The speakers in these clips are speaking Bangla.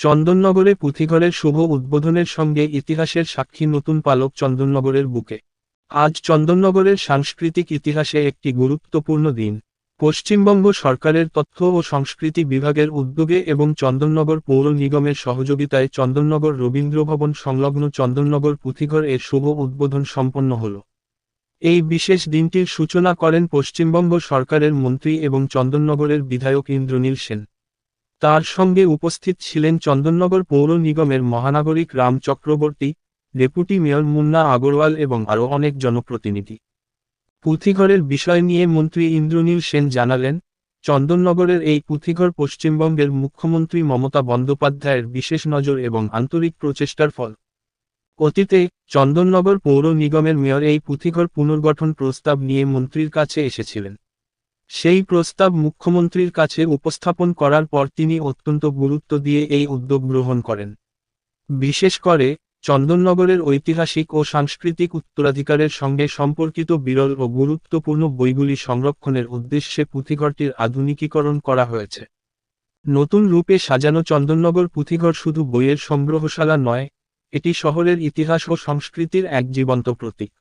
চন্দননগরে পুঁথিঘরের শুভ উদ্বোধনের সঙ্গে ইতিহাসের সাক্ষী নতুন পালক চন্দননগরের বুকে। আজ চন্দননগরের সাংস্কৃতিক ইতিহাসে একটি গুরুত্বপূর্ণ দিন। পশ্চিমবঙ্গ সরকারের তথ্য ও সংস্কৃতি বিভাগের উদ্যোগে এবং চন্দননগর পৌর নিগমের সহযোগিতায় চন্দননগর রবীন্দ্রভবন সংলগ্ন চন্দননগর পুঁথিঘর এর শুভ উদ্বোধন সম্পন্ন হল। এই বিশেষ দিনটির সূচনা করেন পশ্চিমবঙ্গ সরকারের মন্ত্রী এবং চন্দননগরের বিধায়ক ইন্দ্রনীল সেন। তার সঙ্গে উপস্থিত ছিলেন চন্দননগর পৌর নিগমের মহানাগরিক রাম চক্রবর্তী, ডেপুটি মেয়র মুন্না আগরওয়াল এবং আরও অনেক জনপ্রতিনিধি। পুঁথিঘরের বিষয় নিয়ে মন্ত্রী ইন্দ্রনীল সেন জানালেন, চন্দননগরের এই পুঁথিঘর পশ্চিমবঙ্গের মুখ্যমন্ত্রী মমতা বন্দ্যোপাধ্যায়ের বিশেষ নজর এবং আন্তরিক প্রচেষ্টার ফল। অতীতে চন্দননগর পৌর নিগমের মেয়র এই পুঁথিঘর পুনর্গঠন প্রস্তাব নিয়ে মন্ত্রীর কাছে এসেছিলেন। সেই প্রস্তাব মুখ্যমন্ত্রীর কাছে উপস্থাপন করার পর তিনি অত্যন্ত গুরুত্ব দিয়ে এই উদ্যোগ গ্রহণ করেন। বিশেষ করে, চন্দননগরের ঐতিহাসিক ও সাংস্কৃতিক উত্তরাধিকারের সঙ্গে সম্পর্কিত বিরল ও গুরুত্বপূর্ণ বইগুলি সংরক্ষণের উদ্দেশ্যে পুঁথিঘরটির আধুনিকীকরণ করা হয়েছে। নতুন রূপে সাজানো চন্দননগর পুঁথিঘর শুধু বইয়ের সংগ্রহশালা নয়, এটি শহরের ইতিহাস ও সংস্কৃতির এক জীবন্ত প্রতীক।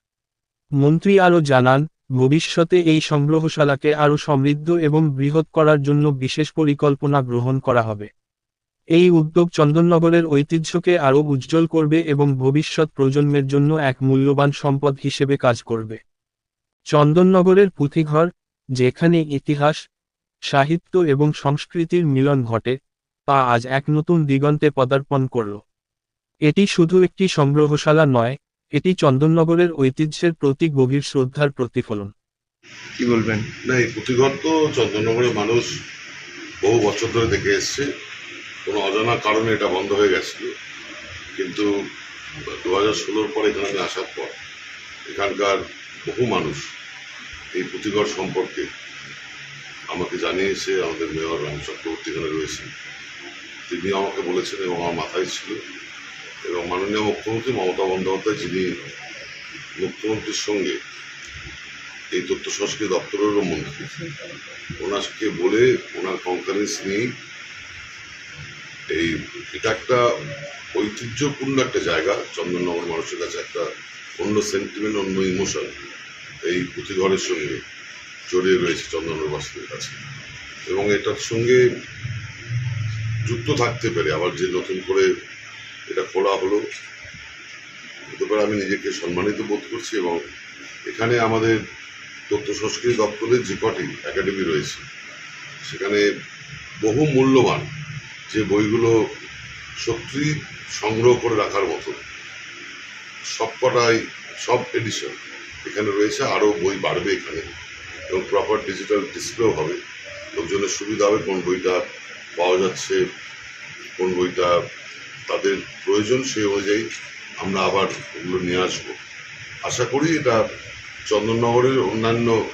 মন্ত্রী আরও জানান ভবিষ্যতে এই সংগ্রহশালাকে আরও সমৃদ্ধ এবং বৃহৎ করার জন্য বিশেষ পরিকল্পনা গ্রহণ করা হবে। এই উদ্যোগ চন্দননগরের ঐতিহ্যকে আরও উজ্জ্বল করবে এবং ভবিষ্যৎ প্রজন্মের জন্য এক মূল্যবান সম্পদ হিসেবে কাজ করবে। চন্দননগরের পুঁথিঘর, যেখানে ইতিহাস, সাহিত্য এবং সংস্কৃতির মিলন ঘটে, তা আজ এক নতুন দিগন্তে পদার্পণ করল। এটি শুধু একটি সংগ্রহশালা নয় এটি চন্দননগরের ঐতিহ্যের প্রতি গভীর শ্রদ্ধার প্রতিফলন। কি বলবেন? না এই পুঁথিঘর তো চন্দননগরের মানুষ বহু বছর ধরে দেখে এসছে। কোনো অজানা কারণে এটা বন্ধ হয়ে গেছিল। কিন্তু দু হাজার ষোলোর পর এখানে আমি আসার পর এখানকার বহু মানুষ এই পুঁথিঘর সম্পর্কে আমাকে জানিয়েছে আমাদের মেয়র রাম চক্রবর্তী এখানে রয়েছে তিনি আমাকে বলেছেন এবং আমার মাথায় ছিল। এবং মাননীয় মুখ্যমন্ত্রী মমতা বন্দ্যোপাধ্যায়, যিনি মুখ্যমন্ত্রীর সঙ্গে এই তথ্য সংস্কৃতি দপ্তরেরও মন্ত্রী। ওনাকে বলে ওনার কনফারেন্স নিয়েই এই এটা একটা ঐতিহ্যপূর্ণ একটা জায়গা। চন্দননগর মানুষের কাছে একটা অন্য সেন্টিমেন্ট অন্য ইমোশন এই পুঁথিঘরের সঙ্গে জড়িয়ে রয়েছে চন্দননগর বাসীদের কাছে। এবং এটার সঙ্গে যুক্ত থাকতে পেরে আবার যে নতুন করে এটা খোলা হলো। হতে পারে আমি নিজেকে সম্মানিত বোধ করছি এবং এখানে আমাদের তথ্য সংস্কৃতি দপ্তরের যে কটি একাডেমি রয়েছে, সেখানে বহু মূল্যবান যে বইগুলো সত্যি সংগ্রহ করে রাখার মতো সবকটাই, সব এডিশন এখানে রয়েছে, আরও বই বাড়বে এখানে এবং প্রপার ডিজিটাল ডিসপ্লেও হবে। লোকজনের সুবিধা হবে কোন বইটা পাওয়া যাচ্ছে, কোন বইটা তাদের প্রয়োজন সেই অনুযায়ী আমরা আবার ওগুলো নিয়ে আসব। আশা করি এটা চন্দননগরের অন্যান্য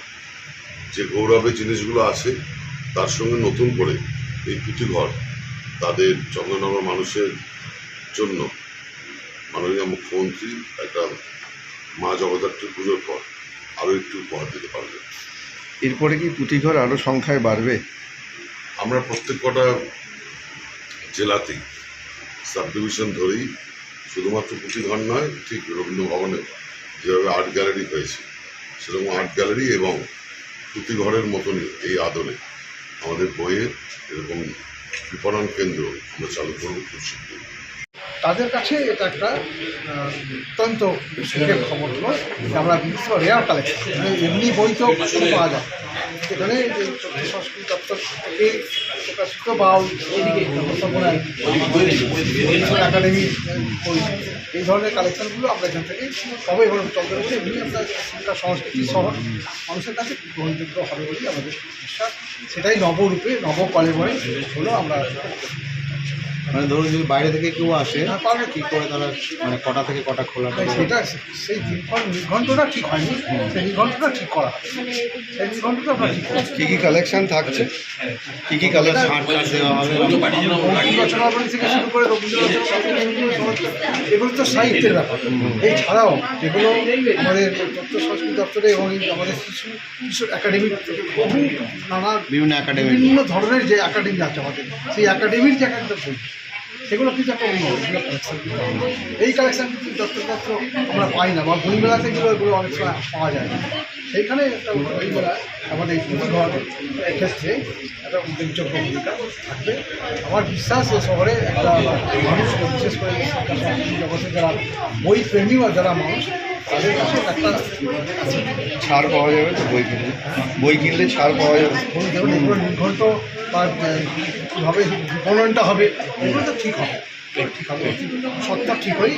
যে গৌরবের জিনিসগুলো আছে তার সঙ্গে নতুন করে এই পুঁথিঘর তাদের চন্দননগর মানুষের জন্য মাননীয় মুখ্যমন্ত্রী একটা মা জগদ্ধাত্রী পুজোর পর আরও একটু উপহার দিতে পারবে এরপরে কি পুঁথিঘর আরও সংখ্যায় বাড়বে? আমরা প্রত্যেক কটা জেলাতেই সাব ডিভিশন ধরেই শুধুমাত্র পুঁথিঘর নয়, ঠিক রবীন্দ্র ভবনে যেভাবে আর্ট গ্যালারি হয়েছে, সেরকম আর্ট গ্যালারি এবং পুঁথিঘরের মতনই এই আদলে আমাদের বইয়ের এরকম বিপণন কেন্দ্র আমরা চালু করব খুব শীঘ্রই। তাদের কাছে এটা একটা অত্যন্ত খবর হলো আমরা বিশেষ রেয়ার কালেকশন এমনি বই তো পাওয়া যায়। যেখানে যে সংস্কৃতি দপ্তর থেকে প্রকাশিত বা একাডেমি এই ধরনের কালেকশনগুলো আমরা এখান থেকে পাবো এবং চন্দ্রপুরে এমনি আমরা এখানকার সংস্কৃতি শহর। মানুষের কাছে গ্রহণযোগ্য হবে বলেই আমাদের বিশ্বাস। সেটাই নবরূপে নব বলে হলো আমরা মানে ধরুন যদি বাইরে থেকে কেউ আসে পারবে কি করে তারা মানে কটা থেকে কটা খোলা সেটা সেই নির্ঘণ্টটা ঠিক হয়নি। সেই নির্ঘণ্টটা ঠিক করা সেই নির্ঘণ্টটা কি কি কালেকশন থাকছে? কি কি কালেকশন দেওয়া হবে? রচনাবলী থেকে শুরু করে রবীন্দ্র এগুলো তো সাহিত্যের ব্যাপার। এছাড়াও যেগুলো আমাদের তথ্য সংস্কৃতি দপ্তরে এবং আমাদের শিশু একাডেমির থেকে বহু নানা বিভিন্ন একাডেমি বিভিন্ন ধরনের যে একাডেমি আছে আমাদের সেই একাডেমির যে একটা সেগুলো একটা অন্য এই কালেকশন কিন্তু যত্রতত্র আমরা পাই না, বা বইমেলাতে গেলে এগুলো অনেক সময় পাওয়া যায় না। সেইখানে একটা বইমেলা আমাদের এই পুঁথিঘর ক্ষেত্রে একটা উল্লেখযোগ্য ভূমিকা থাকবে। আমার বিশ্বাস এ শহরে একটা মানুষ, বিশেষ করে জগতে যারা বই প্রেমী বা যারা মানুষ তাদের কাছে একটা ছাড় পাওয়া যাবে তো বই কিনলে। বই কিনলে ছাড় পাওয়া যাবে। নির্ঘণ্ট বা কীভাবে হবে। ঠিক হবে। ঠিক হবে। সত্তা ঠিক হয়েই